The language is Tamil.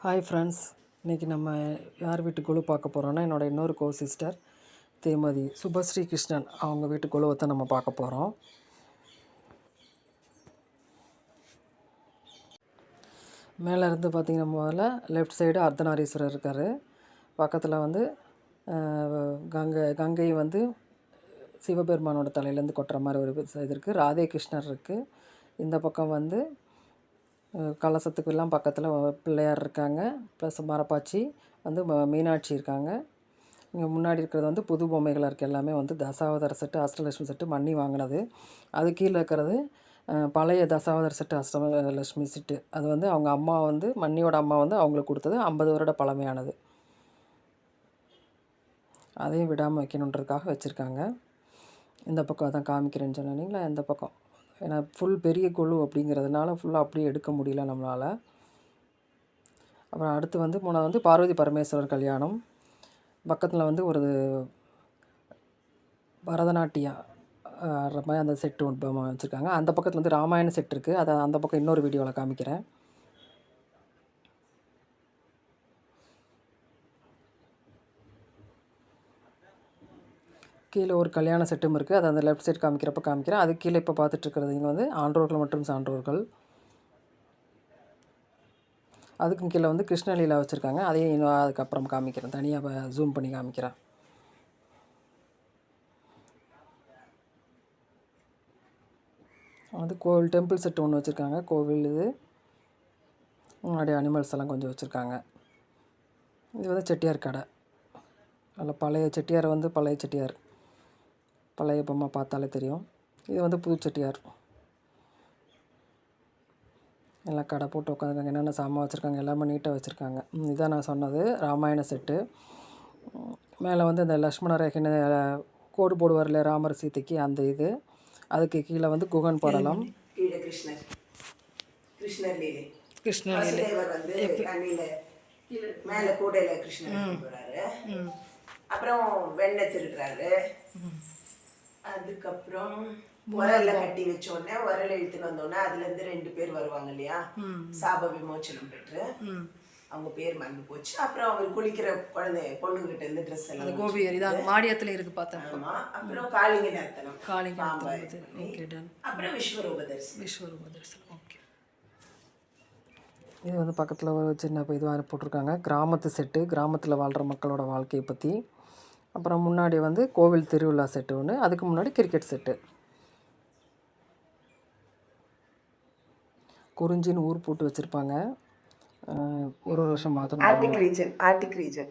ஹாய் ஃப்ரெண்ட்ஸ் இன்றைக்கி நம்ம யார் வீட்டு குழு பார்க்க போகிறோன்னா என்னோட இன்னொரு கோ சிஸ்டர் தேமதி சுபஸ்ரீ கிருஷ்ணன் அவங்க வீட்டு குழுவை தான் நம்ம பார்க்க போகிறோம் மேலே இருந்து பார்த்திங்கன்னா முதல்ல லெஃப்ட் சைடு அர்த்தநாரீஸ்வரர் இருக்கார். பக்கத்தில் வந்து கங்கை கங்கை வந்து சிவபெருமானோட தலையிலேருந்து கொட்டுற மாதிரி ஒரு இது இருக்குது ராதே கிருஷ்ணர் இருக்குது இந்த பக்கம் வந்து கலசத்துக்கு எல்லாம் பக்கத்தில் பிள்ளையார் இருக்காங்க. ப்ளஸ் மரப்பாச்சி வந்து ம- மீனாட்சி இருக்காங்க. இங்கே முன்னாடி இருக்கிறது வந்து புது பொம்மைகளாக இருக்குது எல்லாமே வந்து தசாவதார செட்டு அஷ்டலட்சுமி செட்டு மண்ணி வாங்கினது. அது கீழே இருக்கிறது பழைய தசாவதார செட்டு அஷ்டலட்சுமி செட்டு. அது வந்து அவங்க அம்மா வந்து மண்ணியோட அம்மா வந்து அவங்களுக்கு கொடுத்தது ஐம்பது வருட பழமையானது. அதையும் விடாமல் வைக்கணுன்றதுக்காக வச்சுருக்காங்க. இந்த பக்கம் அதான் காமிக்கிறேன்னு சொன்னீங்களா இந்த பக்கம். ஏன்னா ஃபுல் பெரிய குழு அப்படிங்கிறதுனால ஃபுல்லாக அப்படியே எடுக்க முடியல நம்மளால். அப்புறம் அடுத்து வந்து மூணாவது வந்து பார்வதி பரமேஸ்வரர் கல்யாணம். பக்கத்தில் வந்து ஒரு பரதநாட்டியம் மாதிரி அந்த செட்டு ஒன்று வச்சுருக்காங்க. அந்த பக்கத்தில் வந்து ராமாயண செட் இருக்குது அதை அந்த பக்கம் இன்னொரு வீடியோவில் காமிக்கிறேன். கீழே ஒரு கல்யாண செட்டும் இருக்குது அது அந்த லெஃப்ட் சைட் காமிக்கிறப்ப காமிக்கிறேன். அது கீழே இப்போ பார்த்துட்ருக்கிறது இங்கே வந்து ஆன்றோர்கள் மற்றும் சான்றோர்கள். அதுக்கும் கீழே வந்து கிருஷ்ணலீலா வச்சுருக்காங்க. அதையும் இன்னும் அதுக்கப்புறம் காமிக்கிறேன். தனியாக ஜூம் பண்ணி காமிக்கிறேன். வந்து கோவில் டெம்பிள் செட்டு ஒன்று வச்சுருக்காங்க. கோவில் இது. முன்னாடி அனிமல்ஸ் எல்லாம் கொஞ்சம் வச்சுருக்காங்க. இது வந்து செட்டியார் கடை. நல்ல பழைய செட்டியார் வந்து பழைய செட்டியார். பழைய பொம்மை பார்த்தாலே தெரியும். இது வந்து புது செட்டியார் எல்லாம் கடை போட்டு உட்காந்துருக்காங்க என்னென்ன சாமான் வச்சுருக்காங்க? எல்லாமே நீட்டாக வச்சுருக்காங்க. இதான் நான் சொன்னது. ராமாயண செட்டு. மேலே வந்து இந்த லக்ஷ்மண ரேகைன்னு கோடு போடுவார்ல ராமர் சீதைக்கு அந்த இது. அதுக்கு கீழே வந்து குகன் படலம். கீழே கிருஷ்ணர். கிருஷ்ணர் லீலை. கிருஷ்ணர் வசுதேவர் வந்து தண்ணியில மேல கூடையில கிருஷ்ணர் போறாரு. அப்புறம் வெண்ணெய் திருடுறாரு. அதுக்கப்புறம் உரல்ல கட்டி வச்ச உடனே உரல் இழுத்துன்னு வந்தோடனே அதுல இருந்து ரெண்டு பேர் வருவாங்க இல்லையா? சாப விமோச்சனம் பெற்று அவங்க பேர் மறந்து போச்சு. அப்புறம் அவர் குளிக்கிற குழந்தை பொண்ணுகிட்ட இருந்து ட்ரெஸ் எல்லாம் கோபியர் இதான் மாடியத்தில் இருக்குது பார்த்தேன். ஆமா. அப்புறம் காளிங்க நர்த்தனம். காளிங்க அப்புறம் விஸ்வரூப தரிசனம் விஸ்வரூப தரிசனம் ஓகே இது வந்து பக்கத்தில் ஒரு சின்ன இப்போ இதுவாக போட்டிருக்காங்க. கிராமத்து செட்டு கிராமத்தில் வாழ்கிற மக்களோட வாழ்க்கையை பற்றி அப்புறம் முன்னாடி வந்து கோவில் திருவிழா செட்டு ஒன்று அதுக்கு முன்னாடி கிரிக்கெட் செட்டு. குறிஞ்சின்னு ஊர் போட்டு வச்சுருப்பாங்க. ஒரு வருஷம் மாத்திரம் ஆர்டிக் ரீஜன் ஆர்டிக் ரீஜன்